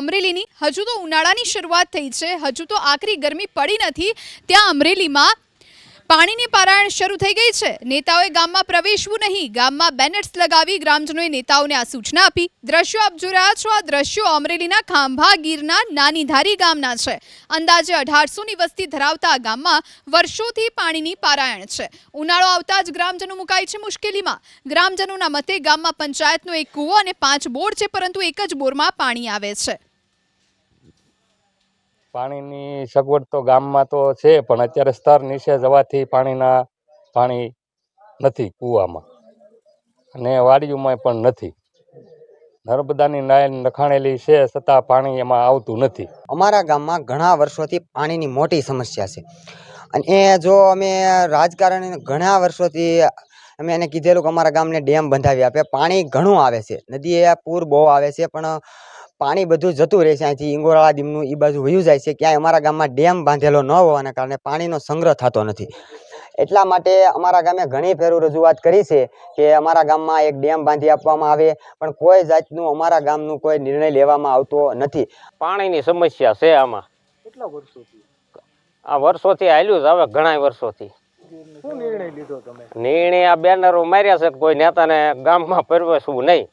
અમરેલીની. હજુ તો ઉનાળાની શરૂઆત થઈ છે. હજુ તો આકરી ગરમી પડી નથી. ત્યાં અમરેલીમાં પાણીની પારાયણ શરૂ થઈ ગઈ છે. નેતાઓએ ગામમાં પ્રવેશવું નહીં. ગામમાં બેનર્સ લગાવી ગ્રામજનોએ નેતાઓને આ સૂચના આપી. દ્રશ્યો આપ જોઈ રહ્યા છો. આ દ્રશ્યો અમરેલીના ખાંભા ગીરના નાનીધારી ગામના છે. અંદાજે અઢારસોની વસ્તી ધરાવતા આ ગામમાં વર્ષોથી પાણીની પારાયણ છે. ઉનાળો આવતા જ ગ્રામજનો મુકાય છે મુશ્કેલીમાં. ગ્રામજનોના મતે ગામમાં પંચાયતનો એક કૂવો અને પાંચ બોર છે, પરંતુ એક જ બોરમાં પાણી આવે છે. પાણીની સગવડ તો ગામમાં તો છે, પણ અત્યારે સ્તર નીચે જવાથી પાણીના, પાણી નથી કૂવામાં. અને વાડીઓમાં પણ નથી. નર્મદાની લાઈન નખાણેલી છે, છતાં પાણી એમાં આવતું નથી. અમારા ગામમાં ઘણા વર્ષોથી પાણીની મોટી સમસ્યા છે. અને એ જો અમે રાજકારણી ઘણા વર્ષોથી અમે એને કીધેલું કે અમારા ગામને ડેમ બંધાવી આપે. પાણી ઘણું આવે છે. નદીએ પૂર બહુ આવે છે, પણ પાણી બધું જતું રહે છે. અહીંથી ઇંગોરાળા દીમનું એ બાજુ વયું જાય છે. ક્યાંય અમારા ગામમાં ડેમ બાંધેલો ન હોવાના કારણે પાણીનો સંગ્રહ થતો નથી. એટલા માટે અમારા ગામે ઘણી ફેરું રજૂઆત કરી છે કે અમારા ગામમાં એક ડેમ બાંધી આપવામાં આવે પણ કોઈ જાતનું અમારા ગામનું કોઈ નિર્ણય લેવામાં આવતો નથી. પાણીની સમસ્યા છે આમાં. કેટલા વર્ષોથી? આ વર્ષોથી હાલ્યું જ હવે ઘણા વર્ષોથી. શું નિર્ણય લીધો તમે? નિર્ણય આ બેનરો માર્યા છે કોઈ નેતાને ગામમાં પ્રવેશવું નહીં.